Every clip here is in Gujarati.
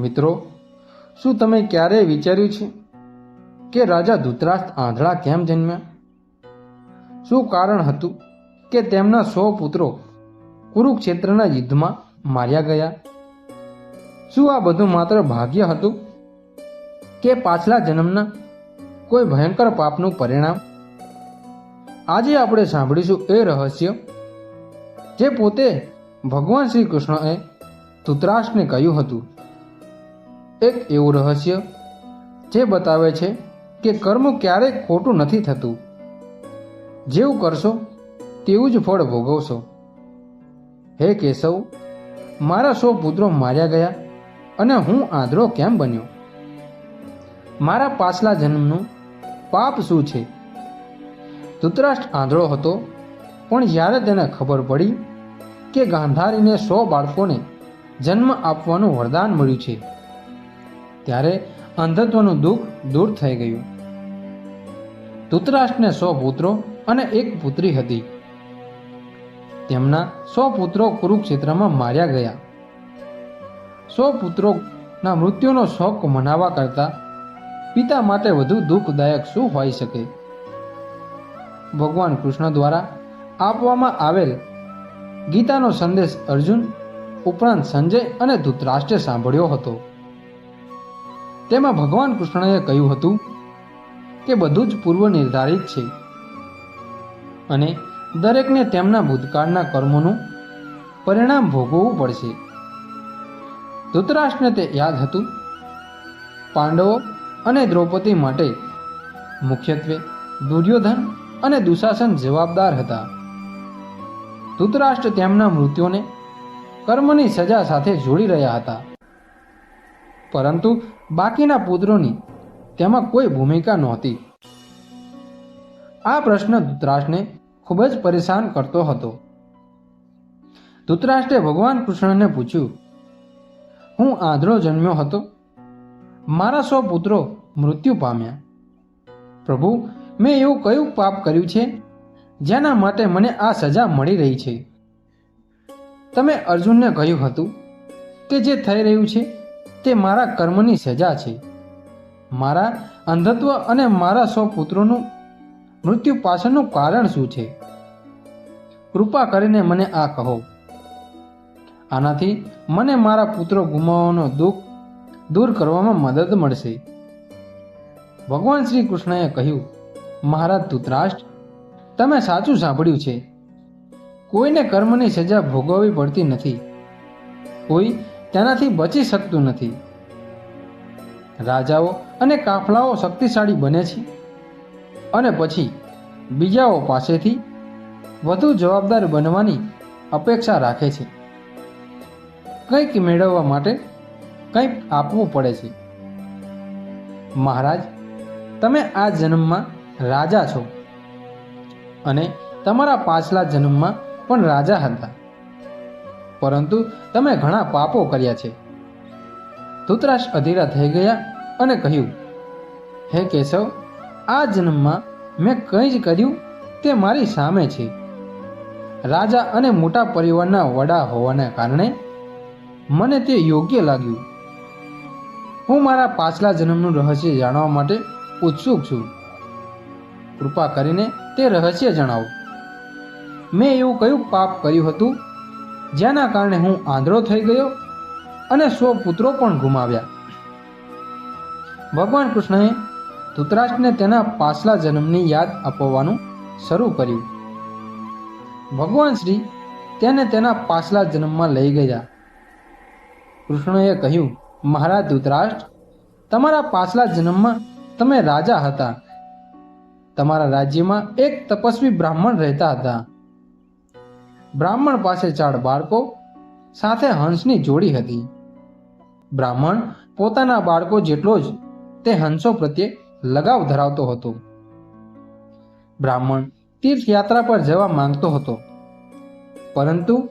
મિત્રો, શું તમે ક્યારેય વિચાર્યું છે કે રાજા ધૃતરાષ્ટ્ર આંધળા કેમ જન્મ્યા? શું કારણ હતું કે તેમના સો પુત્રો કુરુક્ષેત્રના યુદ્ધમાં માર્યા ગયા? શું આ બધું માત્ર ભાગ્ય હતું કે પાછલા જન્મના કોઈ ભયંકર પાપનું પરિણામ? આજે આપણે સાંભળીશું એ રહસ્ય જે પોતે ભગવાન શ્રી કૃષ્ણએ ધૃતરાષ્ટ્રને કહ્યું હતું. એક એવું રહસ્ય જે બતાવે છે કે કર્મ ક્યારેય ખોટું નથી થતું. જેવું કરશો, તેવું જ ફળ ભોગવશો. હે કેશવ, મારા સો પુત્રો માર્યા ગયા અને હું આંધળો કેમ બન્યો? મારા પાછલા જન્મનું પાપ શું છે? ધૃતરાષ્ટ્ર આંધળો હતો, પણ જ્યારે તેને ખબર પડી કે ગાંધારીને સો બાળકોને જન્મ આપવાનું વરદાન મળ્યું છે ત્યારે અંધત્વનું દુઃખ દૂર થઈ ગયું. ધૃતરાષ્ટ્રને સો પુત્રો અને એક પુત્રી હતી. તેમના સો પુત્રો કુરુક્ષેત્રમાં માર્યા ગયા. સો પુત્રોના મૃત્યુનો શોક મનાવવા કરતા પિતા માટે વધુ દુઃખદાયક શું હોઈ શકે? ભગવાન કૃષ્ણ દ્વારા આપવામાં આવેલ ગીતાનો સંદેશ અર્જુન ઉપરાંત સંજય અને ધૃતરાષ્ટ્રે સાંભળ્યો હતો. તેમાં ભગવાન કૃષ્ણએ કહ્યું હતું કે બધું જ પૂર્વ નિર્ધારિત છે. અને દરેકને તેમના ભૂતકાળના કર્મોનું પરિણામ ભોગવવું પડશે. ધૃતરાષ્ટ્રને તે યાદ હતું. પાંડવો અને દ્રૌપદી માટે મુખ્યત્વે દુર્યોધન અને દુશાસન જવાબદાર હતા. ધૃતરાષ્ટ્ર તેમના મૃત્યુને કર્મની સજા સાથે જોડી રહ્યા હતા. પરંતુ બાકીના પુત્રોની તેમાં કોઈ ભૂમિકા નહોતી. આ પ્રશ્ન ધૂતરાષ્ટ્રને ખૂબ જ પરેશાન કરતો હતો. ધૂતરાષ્ટ્રે ભગવાન કૃષ્ણને પૂછ્યું, હું આંધળો જન્મ્યો હતો? મારા સો પુત્રો મૃત્યુ પામ્યા. પ્રભુ, મેં એવું કયું પાપ કર્યું છે, જેના માટે મને આ સજા મળી રહી છે? તમે અર્જુનને કહ્યું હતું કે જે થઈ રહ્યું છે તે મારા કર્મની સજા છે. મારા અંધત્વ અને મારા સો પુત્રોનું મૃત્યુ પાછળનું કારણ શું છે? કૃપા કરીને મને આ કહો. આનાથી મને મારા પુત્રો ગુમાવવાનો દુઃખ દૂર કરવામાં મદદ મળશે. ભગવાન શ્રી કૃષ્ણએ કહ્યું, મહારાજ ધૂતરાષ્ટ્ર, તમે સાચું સાંભળ્યું છે. કોઈને કર્મની સજા ભોગવવી પડતી નથી. કોઈ તેનાથી બચી શકતું નથી. રાજાઓ અને કાફલાઓ શક્તિશાળી બને છે. અને પછી બીજાઓ પાસેથી વધુ જવાબદાર બનવાની અપેક્ષા રાખે છે. કંઈક મેળવવા માટે કંઈક આપવું પડે છે. મહારાજ, તમે આ જન્મમાં રાજા છો. અને તમારા પાછલા જન્મમાં પણ રાજા હતા. પરંતુ તમે ઘણા પાપો કર્યા છે. ધૂતરાશ અધીરા થઈ ગયા અને કહ્યું, હે કેશવ, આ જન્મમાં મેં કંઈ જ કર્યું તે મારી સામે છે. રાજા અને મોટા પરિવારના વડા હોવાને કારણે મને તે યોગ્ય લાગ્યું. હું મારા પાછલા જન્મનું રહસ્ય જાણવા માટે ઉત્સુક છું. કૃપા કરીને તે રહસ્ય જણાવો. મેં એવું કયું પાપ કર્યું હતું જેના કારણે હું આંધળો થઈ ગયો અને સો પુત્રો પણ ગુમાવ્યા. ભગવાન કૃષ્ણએ ધૃતરાષ્ટ્રને તેના પાછલા જન્મની યાદ અપાવવાનું શરૂ કર્યું. ભગવાન શ્રી તેને તેના પાછલા જન્મમાં લઈ ગયા. કૃષ્ણએ કહ્યું, મહારાજ ધૃતરાષ્ટ્ર, તમારા પાછલા જન્મમાં તમે રાજા હતા. તમારા રાજ્યમાં એક તપસ્વી બ્રાહ્મણ રહેતા હતા. બ્રાહ્મણ પાસે ચાર બાળકો, સાથે હંસની જોડી હતી. બ્રાહ્મણ પોતાના બાળકો જેટલો જ તે હંસો પ્રત્યે લગાવ ધરાવતો હતો. બ્રાહ્મણ તીર્થયાત્રા પર જવા માંગતો હતો, પરંતુ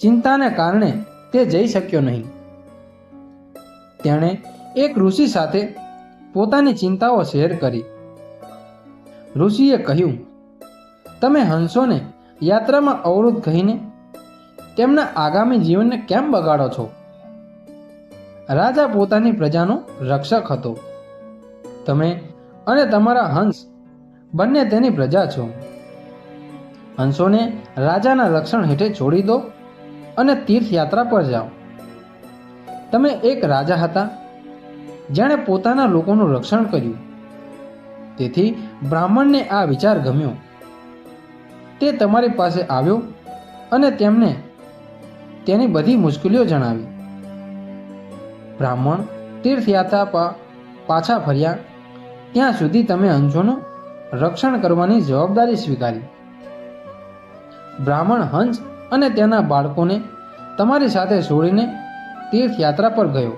ચિંતાને કારણે તે જઈ શક્યો નહીં. તેણે એક ઋષિ સાથે પોતાની ચિંતાઓ શેર કરી. ઋષિએ કહ્યું, તમે હંસોને યાત્રામાં અવરોધ કહીને તેમના આગામી જીવનને કેમ બગાડો છો? રાજા પોતાની પ્રજાનો રક્ષક હતો. તમે અને તમારા હંસ બંને તેની પ્રજા છો. હંસોને રાજાના રક્ષણ હેઠે છોડી દો અને તીર્થયાત્રા પર જાઓ. તમે એક રાજા હતા જેણે પોતાના લોકોનું રક્ષણ કર્યું. તેથી બ્રાહ્મણને આ વિચાર ગમ્યો. તે તમારી પાસે આવ્યો અને તેમને તેની બધી મુશ્કેલીઓ જણાવી. બ્રાહ્મણ તીર્થયાત્રા પર પાછા ફર્યા. ત્યાં સુધી તમે હંસોનું રક્ષણ કરવાની જવાબદારી સ્વીકારી. બ્રાહ્મણ હંસ અને તેના બાળકોને તમારી સાથે છોડીને તીર્થયાત્રા પર ગયો.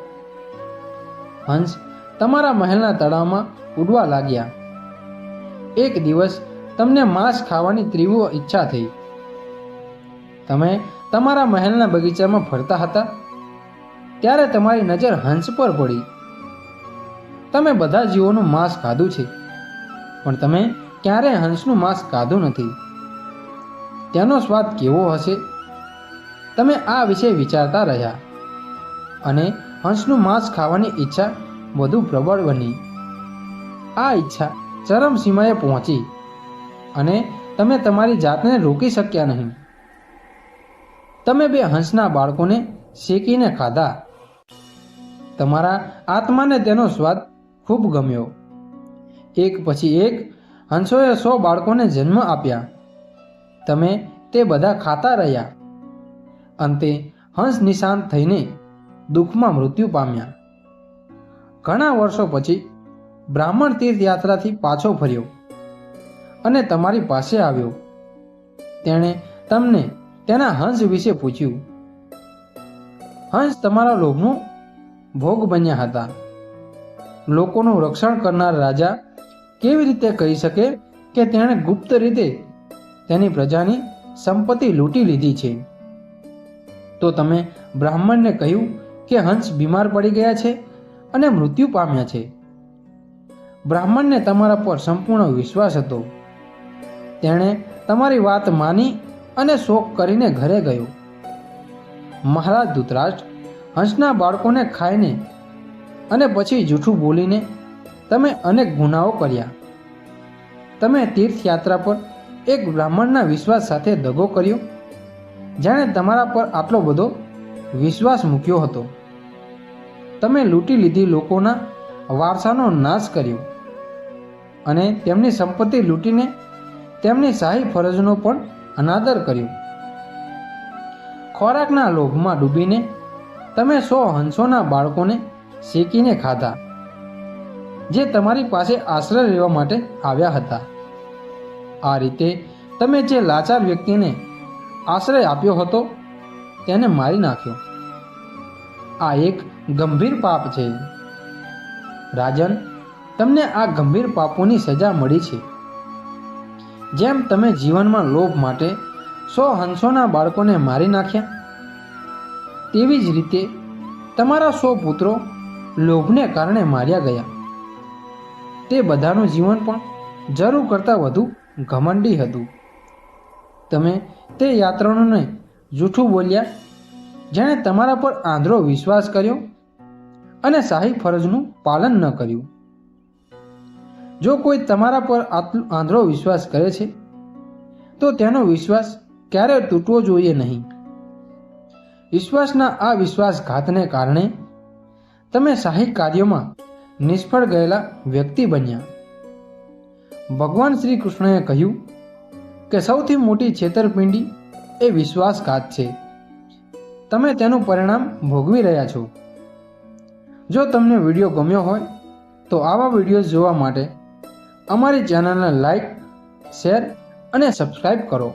હંસ તમારા મહેલના તળાવમાં ઉડવા લાગ્યા. એક દિવસ તમને માંસ ખાવાની તીવ્ર ઈચ્છા થઈ. તમે તમારા મહેલના બગીચામાં ફરતા હતા? ત્યારે તમારી નજર હંસ પર પડી. તમે બધા જીવોનું માંસ ખાધું છે, પણ તમે ક્યારેય હંસનું માંસ ખાધું નથી. તેનો સ્વાદ કેવો હશે? તમે આ વિશે વિચારતા રહ્યા. અને હંસનું માંસ ખાવાની ઈચ્છા વધુ પ્રબળ બની. આ ઈચ્છા ચરમસીમાએ પહોંચી. અને તમે તમારી જાતને રોકી શક્યા નહીં. તમે બે હંસના બાળકોને શેકીને ખાધા. તમારા આત્માને તેનો સ્વાદ ખૂબ ગમ્યો. એક પછી એક હંસોએ સો બાળકોને જન્મ આપ્યા. તમે તે બધા ખાતા રહ્યા. અંતે હંસ નિશાંત થઈને દુઃખમાં મૃત્યુ પામ્યા. ઘણા વર્ષો પછી બ્રાહ્મણ તીર્થયાત્રાથી પાછો ફર્યો. અને તમારી પાસે આવ્યો. તેણે તમને તેના હંસ વિશે પૂછ્યું. હંસ તમારા લોભનો ભોગ બન્યા હતા. લોકોનું રક્ષણ કરનાર રાજા કેવી રીતે કહી શકે કે તેણે ગુપ્ત રીતે તેની પ્રજાની સંપત્તિ લૂંટી લીધી છે? તો તમે બ્રાહ્મણને કહ્યું કે હંસ બીમાર પડી ગયા છે અને મૃત્યુ પામ્યા છે. બ્રાહ્મણને તમારા પર સંપૂર્ણ વિશ્વાસ હતો. તેણે તમારી વાત માની અને શોક કરીને ઘરે ગયો. મહારાજ ધૃતરાષ્ટ્ર હંસના બાળકોને ખાઈને અને પછી જૂઠું બોલીને તમે અનેક ગુનાઓ કર્યા. તમે તીર્થયાત્રા પર એક બ્રાહ્મણના વિશ્વાસ સાથે દગો કર્યો, જેણે તમારા પર આટલો બધો વિશ્વાસ મૂક્યો હતો. તમે લૂંટી લીધી લોકોના વારસાનો નાશ કર્યો અને તેમની સંપત્તિ લૂંટીને તેમની શાહી ફરજનો પણ અનાદર કર્યો. ખોરાકના લોભમાં ડૂબીને તમે સો હંસોના બાળકોને શેકીને ખાધા, જે તમારી પાસે આશ્રય લેવા માટે આવ્યા હતા. આ રીતે તમે જે લાચાર વ્યક્તિને આશ્રય આપ્યો હતો, તેને મારી નાખ્યો. આ એક ગંભીર પાપ છે. રાજન, તમને આ ગંભીર પાપોની સજા મળી છે. જેમ તમે જીવનમાં લોભ માટે સો હંસોના બાળકોને મારી નાખ્યા, તેવી જ રીતે તમારા સો પુત્રો લોભને કારણે માર્યા ગયા. તે બધાનું જીવન પણ જરૂર કરતાં વધુ ઘમંડી હતું. તમે તે યાત્રાઓને જૂઠું બોલ્યા, જેણે તમારા પર આંધળો વિશ્વાસ કર્યો અને શાહી ફરજનું પાલન ન કર્યું. જો કોઈ તમારા પર આટલું આંધળો વિશ્વાસ કરે છે, તો તેનો વિશ્વાસ ક્યારેય તૂટવો જોઈએ નહીં. વિશ્વાસના આ વિશ્વાસઘાતને કારણે તમે શાહી કાર્યોમાં નિષ્ફળ ગયેલા વ્યક્તિ બન્યા. ભગવાન શ્રી કૃષ્ણએ કહ્યું કે સૌથી મોટી છેતરપિંડી એ વિશ્વાસઘાત છે. તમે તેનું પરિણામ ભોગવી રહ્યા છો. જો તમને વીડિયો ગમ્યો હોય, તો આવા વીડિયો જોવા માટે અમારી ચેનલને લાઈક શેર અને સબસ્ક્રાઈબ કરો.